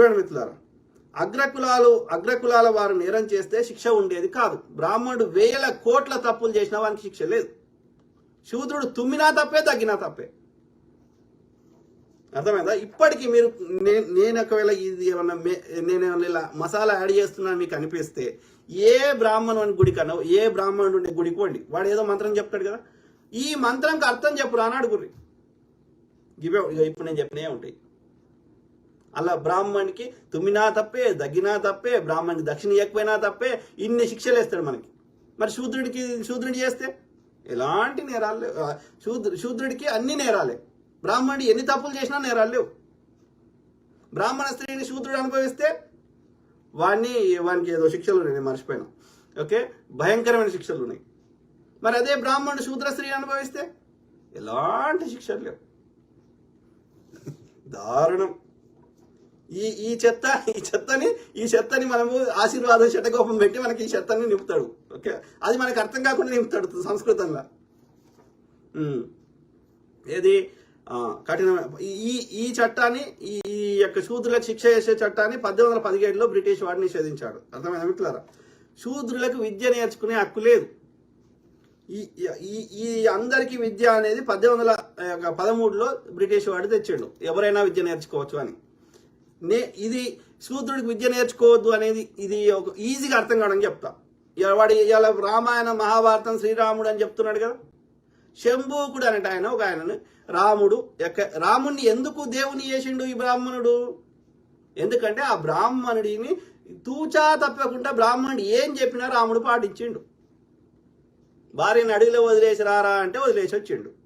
చూడండి మిత్రులారా అగ్రకులాలు అగ్రకులాల వారు నేరం చేస్తే శిక్ష ఉండేది కాదు. బ్రాహ్మణుడు వేల కోట్ల తప్పులు చేసిన వానికి శిక్ష లేదు. శూద్రుడు తుమ్మినా తప్పే తగ్గినా తప్పే. అర్థమైందా? ఇప్పటికీ మీరు నేను ఒకవేళ ఇది ఏమన్నా నేను ఏమన్నా ఇలా మసాలా యాడ్ చేస్తున్నా మీకు అనిపిస్తే ఏ బ్రాహ్మణుని గుడి కన్నా ఏ బ్రాహ్మణుడి గుడికి పోండి. వాడు ఏదో మంత్రం చెప్తాడు కదా. ఈ మంత్రంకి అర్థం చెప్పురా అని అడుగుర్రి ఇవే ఇగో ఇప్పుడు నేను చెప్పినవి ఉంటాయి. అలా బ్రాహ్మణ్కి తుమ్మినా తప్పే దగ్గినా తప్పే బ్రాహ్మణ్కి దక్షిణ ఇవ్వకపోయినా తప్పే ఇన్ని శిక్షలు వేస్తాడు మనకి. మరి శూద్రుడికి శూద్రుడి చేస్తే ఎలాంటి నేరాలు లేవు. శూద్రు శూద్రుడికి అన్ని నేరాలే. బ్రాహ్మణుడు ఎన్ని తప్పులు చేసినా నేరాలు లేవు. బ్రాహ్మణ స్త్రీని శూద్రుడు అనుభవిస్తే వాడిని వానికి ఏదో శిక్షలు ఉన్నాయి నేను మర్చిపోయినా. ఓకే? భయంకరమైన శిక్షలు ఉన్నాయి. మరి అదే బ్రాహ్మణుడు శూద్ర స్త్రీ అనుభవిస్తే ఎలాంటి శిక్షలు లేవు. దారుణం. ఈ ఈ చెత్త ఈ చెత్తని ఈ చెత్తని మనము ఆశీర్వాదం శటకోపం పెట్టి మనకి ఈ చెత్తని నింపుతాడు. ఓకే? అది మనకు అర్థం కాకుండా నింపుతాడు సంస్కృతంగా ఏది? కఠినమైన కఠిన ఈ ఈ చట్టాన్ని ఈ ఈ యొక్క శూద్రులకు శిక్ష చేసే చట్టాన్ని పద్దెనిమిది వందల పదిహేడులో బ్రిటిష్ వాడు నిషేధించాడు. అర్థమైంది మిట్లారా శూద్రులకు విద్య నేర్చుకునే హక్కు లేదు. ఈ ఈ అందరికీ విద్య అనేది పద్దెనిమిది వందల పదమూడులో బ్రిటిష్ వాడు తెచ్చాడు. ఎవరైనా విద్య నేర్చుకోవచ్చు అని. నే ఇది సూత్రుడికి విద్య నేర్చుకోవద్దు అనేది ఇది ఒక ఈజీగా అర్థం కావడం చెప్తా. ఇవాళ వాడు ఇవాళ రామాయణం మహాభారతం శ్రీరాముడు అని చెప్తున్నాడు కదా. శంభూకుడు అనేట ఆయన ఒక ఆయనను. రాముడు ఎక్క రాముణ్ణి ఎందుకు దేవుని చేసిండు ఈ బ్రాహ్మణుడు? ఎందుకంటే ఆ బ్రాహ్మణుడిని తూచా తప్పకుండా బ్రాహ్మణుడు ఏం చెప్పినా రాముడు పాటించిండు. భార్యని అడవిలో వదిలేసి రారా అంటే వదిలేసి వచ్చిండు.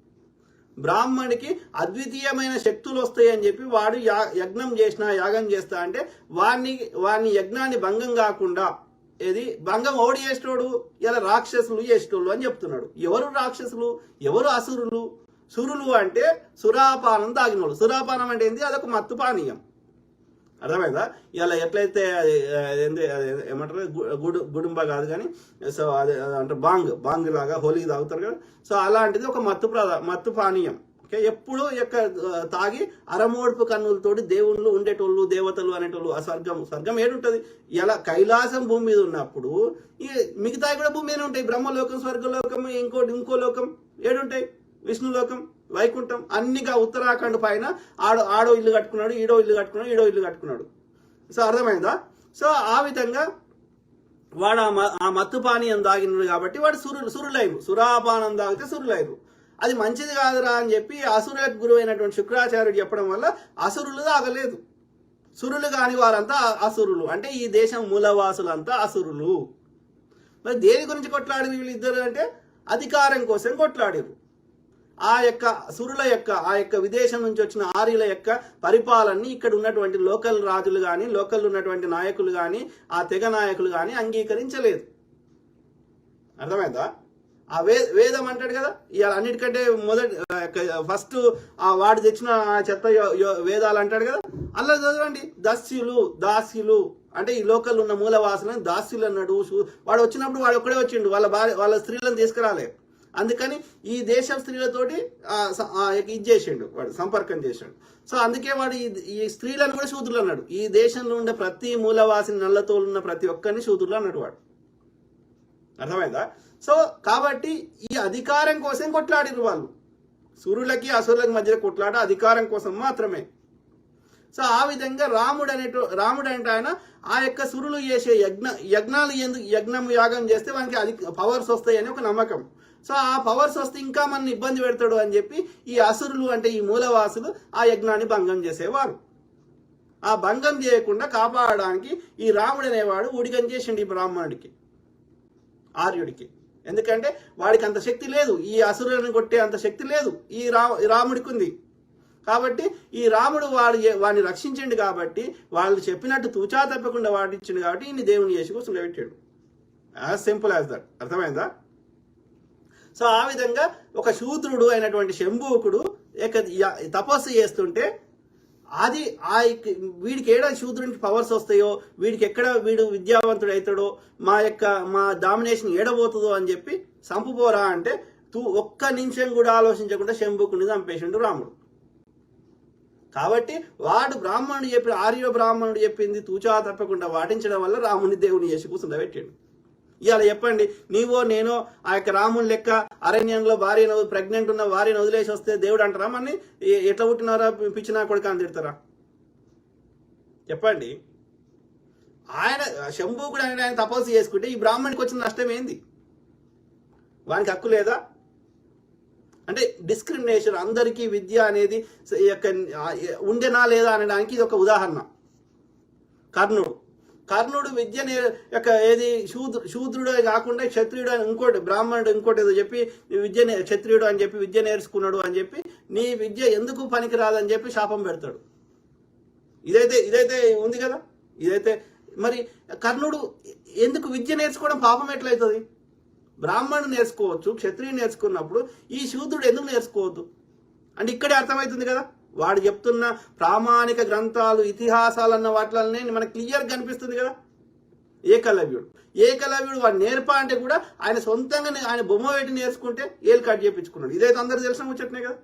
బ్రాహ్మణికి అద్వితీయమైన శక్తులు వస్తాయని చెప్పి వాడు యా యజ్ఞం చేసినా యాగం చేస్తా అంటే వాడిని వాడిని యజ్ఞాన్ని భంగం కాకుండా ఏది? భంగం ఓడి చేసేటోడు? ఇలా రాక్షసులు చేసేటోళ్ళు అని చెప్తున్నాడు. ఎవరు రాక్షసులు? ఎవరు అసురులు? సురులు అంటే సురాపానం తాగినోళ్ళు. సురాపానం అంటే ఏంది? అదొక మత్తు పానీయం. అర్థమైందా? ఇలా ఎట్లయితే అది, అది ఏంది, అది ఏమంటారు? గుడు గుడుంబ కాదు కానీ సో అదే అది అంటే బాంగ్ బాంగ్ లాగా హోలీ తాగుతారు కదా. సో అలాంటిది ఒక మత్తు ప్రదా మత్తు పానీయం. ఓకే? ఎప్పుడు యొక్క తాగి అరమోడ్పు కన్నులతోటి దేవుళ్ళు ఉండేటోళ్ళు దేవతలు అనేటోళ్ళు ఆ స్వర్గం స్వర్గం ఏడుంటుంది. ఎలా కైలాసం భూమి మీద ఉన్నప్పుడు ఈ మిగతా కూడా భూమి మీద ఉంటాయి. బ్రహ్మలోకం స్వర్గలోకం ఇంకోటి ఇంకో లోకం ఏడుంటాయి. విష్ణులోకం. వైకుంఠం అన్నిగా ఉత్తరాఖండ్ పైన ఆడో ఆడో ఇల్లు కట్టుకున్నాడు ఈడో ఇల్లు కట్టుకున్నాడు ఈడో ఇల్లు కట్టుకున్నాడు. సో అర్థమైందా? సో ఆ విధంగా వాడు ఆ మ- ఆ మత్తు పానీయం తాగినాడు కాబట్టి వాడు సురులు సురులైరు. సురాపానం తాగితే సురులైరు. అది మంచిది కాదురా అని చెప్పి అసురులకు గురువు అయినటువంటి శుక్రాచార్యుడు చెప్పడం వల్ల అసురులు తాగలేదు. సురులు కాని వారంతా అసురులు. అంటే ఈ దేశం మూలవాసులంతా అసురులు. మరి దేని గురించి కొట్లాడి వీళ్ళిద్దరు అంటే అధికారం కోసం కొట్లాడారు. ఆ యొక్క సురుల యొక్క ఆ యొక్క విదేశం నుంచి వచ్చిన ఆర్యుల యొక్క పరిపాలనని ఇక్కడ ఉన్నటువంటి లోకల్ రాజులు కానీ లోకల్ ఉన్నటువంటి నాయకులు కానీ ఆ తెగ నాయకులు కానీ అంగీకరించలేదు. అర్థమైందా? ఆ వే వేదం అంటాడు కదా ఇవాళ అన్నిటికంటే మొదటి ఫస్ట్ ఆ వాడు తెచ్చిన చెత్త వేదాలు అంటాడు కదా అలా చదవండి. దస్యులు దాస్యులు అంటే ఈ లోకల్ ఉన్న మూలవాసులను దాస్యులు అన్నాడు వాడు వచ్చినప్పుడు వాడు ఒక్కడే వచ్చిండు వాళ్ళ భార్య వాళ్ళ స్త్రీలను తీసుకురాలే. అందుకని ఈ దేశం స్త్రీలతోటి ఆ, ఇది చేసిండు వాడు సంపర్కం చేసిండు. సో అందుకే వాడు ఈ ఈ స్త్రీలను కూడా శూద్రులు అన్నాడు. ఈ దేశంలో ఉండే ప్రతి మూలవాసిని నల్లతో ఉన్న ప్రతి ఒక్కరిని శూద్రులు అన్నాడు వాడు. అర్థమైందా? సో కాబట్టి ఈ అధికారం కోసం కొట్లాడిరు వాళ్ళు. సురులకి అసురులకి మధ్య కొట్లాడ అధికారం కోసం మాత్రమే. సో ఆ విధంగా రాముడు అనేటో రాముడు అంటే ఆయన ఆ యొక్క సురులు చేసే యజ్ఞ యజ్ఞాలు ఎందుకు యజ్ఞం యాగం చేస్తే వానికి అది పవర్స్ వస్తాయని ఒక నమ్మకం. సో ఆ పవర్స్ వస్తే ఇంకా మన ఇబ్బంది పెడతాడు అని చెప్పి ఈ అసురులు అంటే ఈ మూలవాసులు ఆ యజ్ఞాన్ని భంగం చేసేవారు. ఆ భంగం చేయకుండా కాపాడడానికి ఈ రాముడు అనేవాడు ఉడిగం చేసిండు ఈ బ్రాహ్మణుడికి ఆర్యుడికి. ఎందుకంటే వాడికి అంత శక్తి లేదు ఈ అసురులను కొట్టే అంత శక్తి లేదు ఈ రా రాముడికి ఉంది. కాబట్టి ఈ రాముడు వాడు వాడిని రక్షించిండు కాబట్టి వాళ్ళు చెప్పినట్టు తూచా తప్పకుండా వాడిచ్చిండు కాబట్టి ఈయన దేవుని చేసి కోసం పెట్టాడు యాజ్ సింపుల్ యాజ్ దట్ అర్థమైందా? సో ఆ విధంగా ఒక శూద్రుడు అయినటువంటి శంభూకుడు ఏక తపస్సు చేస్తుంటే అది ఆ యొక్క- వీడికి ఏడా శూద్రునికి పవర్స్ వస్తాయో వీడికి ఎక్కడ వీడు విద్యావంతుడు అవుతాడో మా యొక్క మా డామినేషన్ ఏడబోతుందో అని చెప్పి సంపుపోరా అంటే తూ ఒక్క నిమిషం కూడా ఆలోచించకుండా శంభుకుని చంపేసిండు రాముడు. కాబట్టి వాడు బ్రాహ్మణుడు చెప్పి ఆర్య బ్రాహ్మణుడు చెప్పింది తూచా తప్పకుండా వాటించడం వల్ల రాముని దేవుని చేసి కూర్చుండబెట్టాడు ఇవాళ చెప్పండి. నీవో నేనో ఆ యొక్క రాముని లెక్క అరణ్యంలో భార్యను ప్రెగ్నెంట్ ఉన్న భార్యను వదిలేసి వస్తే దేవుడు అంటారా? మన్ని ఎట్లా పుట్టినారా? పిచ్చినా కొడుకు అని తిడతారా? చెప్పండి. ఆయన శంభు కూడా ఆయన ఆయన తపస్సు చేసుకుంటే ఈ బ్రాహ్మణికి వచ్చిన నష్టం ఏంది? వానికి హక్కు లేదా? అంటే డిస్క్రిమినేషన్ అందరికీ విద్య అనేది యొక్క ఉండేనా లేదా అనడానికి ఇది ఒక ఉదాహరణ. కర్ణుడు. కర్ణుడు విద్య యొక్క ఏది శూద్రు శూద్రుడే కాకుండా క్షత్రియుడు అని ఇంకోటి బ్రాహ్మణుడు ఇంకోటి ఏదో చెప్పి నీ విద్య క్షత్రియుడు అని చెప్పి విద్య నేర్చుకున్నాడు అని చెప్పి నీ విద్య ఎందుకు పనికిరాదని చెప్పి శాపం పెడతాడు. ఇదైతే ఇదైతే ఉంది కదా? ఇదైతే మరి కర్ణుడు ఎందుకు విద్య నేర్చుకోవడం పాపం ఎట్లయితుంది? బ్రాహ్మణుడు నేర్చుకోవచ్చు క్షత్రియుడు నేర్చుకున్నప్పుడు ఈ శూద్రుడు ఎందుకు నేర్చుకోవద్దు? అంటే ఇక్కడే అర్థమవుతుంది కదా? వాడు చెప్తున్న ప్రామాణిక గ్రంథాలు ఇతిహాసాలు అన్న వాటిలోనే మనకు క్లియర్ కనిపిస్తుంది కదా? ఏకలవ్యుడు. ఏకలవ్యుడు వాడు నేర్పా అంటే కూడా ఆయన సొంతంగా ఆయన బొమ్మ పెట్టి నేర్చుకుంటే ఏలు కట్ చేయించుకున్నాడు ఇదైతే అందరు తెలిసిన ముచ్చట్నే కదా?